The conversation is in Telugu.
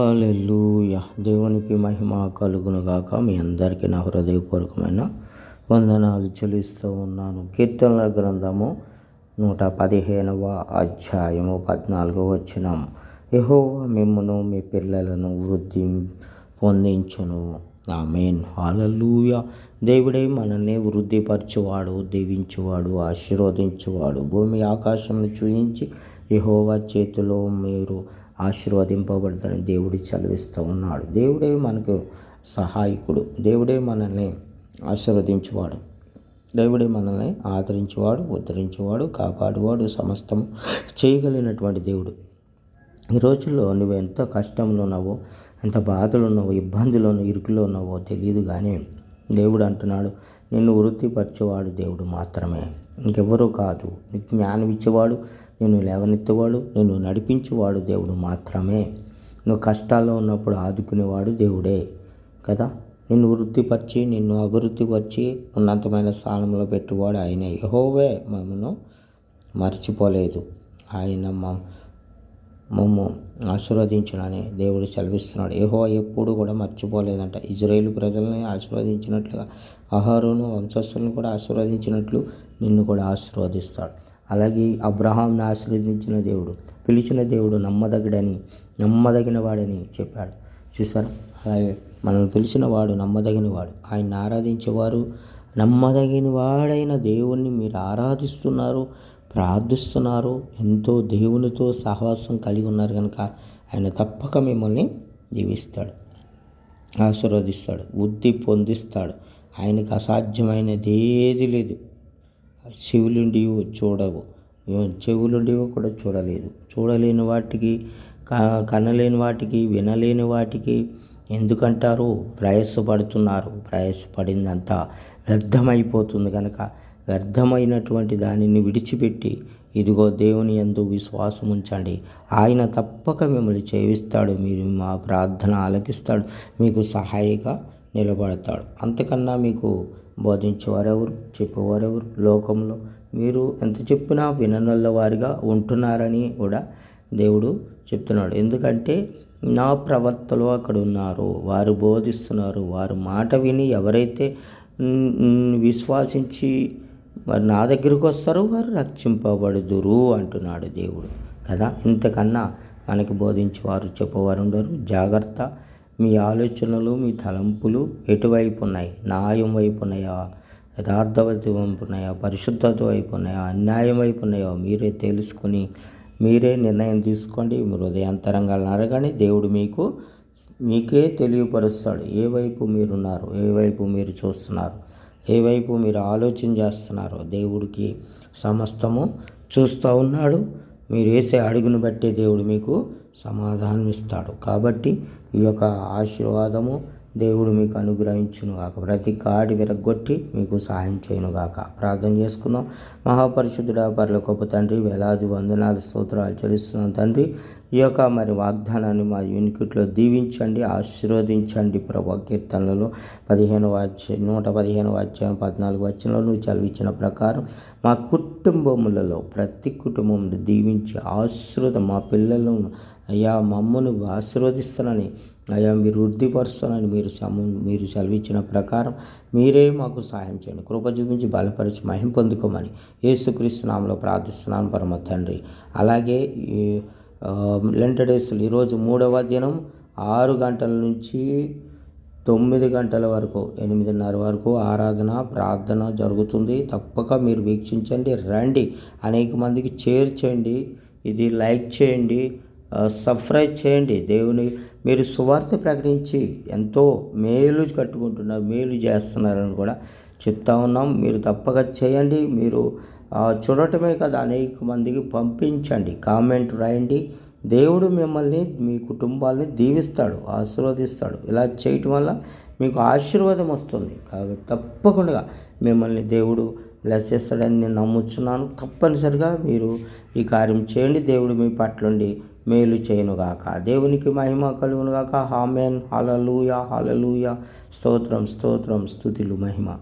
హల్లెలూయా. దేవునికి మహిమ కలుగును గాక మీ అందరికీ నా హృదయపూర్వకమైన వందనాలు చెల్లిస్తూ ఉన్నాను. కీర్తనల గ్రంథము నూట పదిహేనవ అధ్యాయము పద్నాలుగో వచ్చినం యెహోవా మిమ్మను మీ పిల్లలను వృద్ధి పొందించును. ఆమెన్. హాలూయ దేవుడే మనల్ని వృద్ధిపరచువాడు దీవించువాడు ఆశీర్వదించువాడు. భూమి ఆకాశంను చూయించి యెహోవా చేతిలో మీరు ఆశీర్వదింపబడదని దేవుడు చదివిస్తూ ఉన్నాడు. దేవుడే మనకు సహాయకుడు. దేవుడే మనల్ని ఆశీర్వదించువాడు. దేవుడే మనల్ని ఆదరించేవాడు ఉద్ధరించేవాడు కాపాడువాడు సమస్తం చేయగలిగినటువంటి దేవుడు. ఈ రోజుల్లో నువ్వు ఎంత కష్టంలో ఉన్నావో ఎంత బాధలు ఉన్నావో ఇబ్బందులను ఇరుకులో ఉన్నావో తెలియదు కానీ దేవుడు అంటున్నాడు నిన్ను వృత్తిపరిచేవాడు దేవుడు మాత్రమే. ఇంకెవరూ కాదు. నీకు జ్ఞానం ఇచ్చేవాడు నేను లేవనెత్తేవాడు నిన్ను నడిపించేవాడు దేవుడు మాత్రమే. నువ్వు కష్టాల్లో ఉన్నప్పుడు ఆదుకునేవాడు దేవుడే కదా. నిన్ను వృద్ధిపరిచి నిన్ను అభివృద్ధిపరిచి ఉన్నతమైన స్థానంలో పెట్టువాడు ఆయన. యహోవే మమ్మను మర్చిపోలేదు. ఆయన మా మమ్ము ఆశీర్వదించునని దేవుడు సెలవిస్తున్నాడు. ఏహో ఎప్పుడు కూడా మర్చిపోలేదంట. ఇజ్రాయేల్ ప్రజల్ని ఆశీర్వదించినట్లుగా ఆహారును వంశస్థులను కూడా ఆశీర్వదించినట్లు నిన్ను కూడా ఆశీర్వదిస్తాడు. అలాగే అబ్రహాంని ఆశీర్వదించిన దేవుడు పిలిచిన దేవుడు నమ్మదగిడని నమ్మదగిన వాడని చెప్పాడు. చూసారా? అలాగే మనల్ని పిలిచిన వాడు నమ్మదగిన వాడు. ఆయన ఆరాధించేవారు నమ్మదగిన వాడైన దేవుణ్ణి మీరు ఆరాధిస్తున్నారు ప్రార్థిస్తున్నారు. ఎంతో దేవునితో సహవాసం కలిగి ఉన్నారు కనుక ఆయన తప్పక మిమ్మల్ని దీవిస్తాడు ఆశీర్వదిస్తాడు బుద్ధి పొందిస్తాడు. ఆయనకు అసాధ్యమైనది ఏది లేదు. చెవులుండి చూడవు. చెవులుండి కూడా చూడలేదు. చూడలేని వాటికి కనలేని వాటికి వినలేని వాటికి ఎందుకంటారు? ప్రయాసపడుతున్నారు. ప్రయాసపడిందంతా వ్యర్థమైపోతుంది కనుక వ్యర్థమైనటువంటి దానిని విడిచిపెట్టి ఇదిగో దేవుని ఎందు విశ్వాసం ఉంచండి. ఆయన తప్పక మిమ్మల్ని చేయిస్తాడు. మీరు మా ప్రార్థన ఆలకిస్తాడు. మీకు సహాయిగా నిలబడతాడు. అంతకన్నా మీకు బోధించేవారెవరు? చెప్పేవారెవరు? లోకంలో మీరు ఎంత చెప్పినా విననల్ల వారిగా ఉంటున్నారని కూడా దేవుడు చెప్తున్నాడు. ఎందుకంటే నా ప్రవర్తలు అక్కడ ఉన్నారు వారు బోధిస్తున్నారు వారు మాట విని ఎవరైతే విశ్వాసించి వారు నా దగ్గరికి వస్తారో వారు రక్షింపబడుదురు అంటున్నాడు దేవుడు. కదా? ఇంతకన్నా మనకి బోధించేవారు చెప్పేవారు ఉండరు. జాగ్రత్త మీ ఆలోచనలు మీ తలంపులు ఎటువైపు ఉన్నాయి న్యాయం వైపు ఉన్నాయా యథార్థవతి వైపు ఉన్నాయా పరిశుద్ధత వైపు ఉన్నాయా అన్యాయం వైపు ఉన్నాయో మీరే తెలుసుకుని మీరే నిర్ణయం తీసుకోండి. మీరు హృదయాంతరంగా అడగని దేవుడు మీకు మీకే తెలియపరుస్తాడు. ఏ వైపు మీరున్నారు? ఏ వైపు మీరు చూస్తున్నారు? ఏ వైపు మీరు ఆలోచన చేస్తున్నారో? దేవుడికి సమస్తము చూస్తూ ఉన్నాడు. మీరు వేసే అడుగును బట్టి దేవుడు మీకు సమాధానం ఇస్తాడు కాబట్టి ఈ యొక్క ఆశీర్వాదము దేవుడు మీకు అనుగ్రహించునుగాక ప్రతి కాడి విరగొట్టి మీకు సహాయం చేయనుగాక ప్రార్థన చేసుకుందాం. మహాపరిశుద్ధుడ పర్ల గొప్ప తండ్రి వేలాది వందనాలు స్తోత్రాలు చెల్లిస్తున్నాం. తండ్రి ఈ యొక్క మరి వాగ్దానాన్ని మా యూనికిట్లో దీవించండి ఆశీర్వదించండి ప్రభా. కీర్తనలలో పదిహేను వాచ్య నూట పదిహేను వాచ్యం పద్నాలుగు వచ్చినలో నువ్వు చదివించిన ప్రకారం మా కుటుంబములలో ప్రతి కుటుంబంలో దీవించి ఆశీర్వద మా పిల్లలను అయ్యా మమ్మను ఆశీర్వదిస్తానని అయ్యా మీరు వృద్ధిపరుస్తానని మీరు సము మీరు సెలవిచ్చిన ప్రకారం మీరే మాకు సహాయం చేయండి. కృప చూపించి బలపరిచి మహిం పొందుకోమని యేసుక్రీస్తు నామలో ప్రార్థిస్తున్నాను పరమ తండ్రి. అలాగే లెంట డేస్లు ఈరోజు మూడవ దినం ఆరు గంటల నుంచి తొమ్మిది గంటల వరకు ఎనిమిదిన్నర వరకు ఆరాధన ప్రార్థన జరుగుతుంది. తప్పక మీరు వీక్షించండి రండి. అనేక మందికి చేర్చండి ఇది లైక్ చేయండి సబ్స్క్రైబ్ చేయండి. దేవుని మీరు సువార్త ప్రకటించి ఎంతో మేలు కట్టుకుంటున్నారు మేలు చేస్తున్నారని కూడా చెప్తా ఉన్నాం. మీరు తప్పక చేయండి. మీరు చూడటమే కదా అనేక మందికి పంపించండి కామెంట్ రాయండి. దేవుడు మిమ్మల్ని మీ కుటుంబాలని దీవిస్తాడు ఆశీర్వదిస్తాడు. ఇలా చేయటం వల్ల మీకు ఆశీర్వాదం వస్తుంది. కాబట్టి తప్పకుండా మిమ్మల్ని దేవుడు బ్లెస్ చేస్తాడని నేను నమ్ముతున్నాను తప్పనిసరిగా మీరు ఈ కార్యం చేయండి. దేవుడు మీ పట్లుండి మేలు చేయనుగాక. దేవునికి మహిమ కలుగునుగాక. హామెన్ హాలలుయ హాలలుయ స్తోత్రం స్తోత్రం స్థుతులు మహిమ.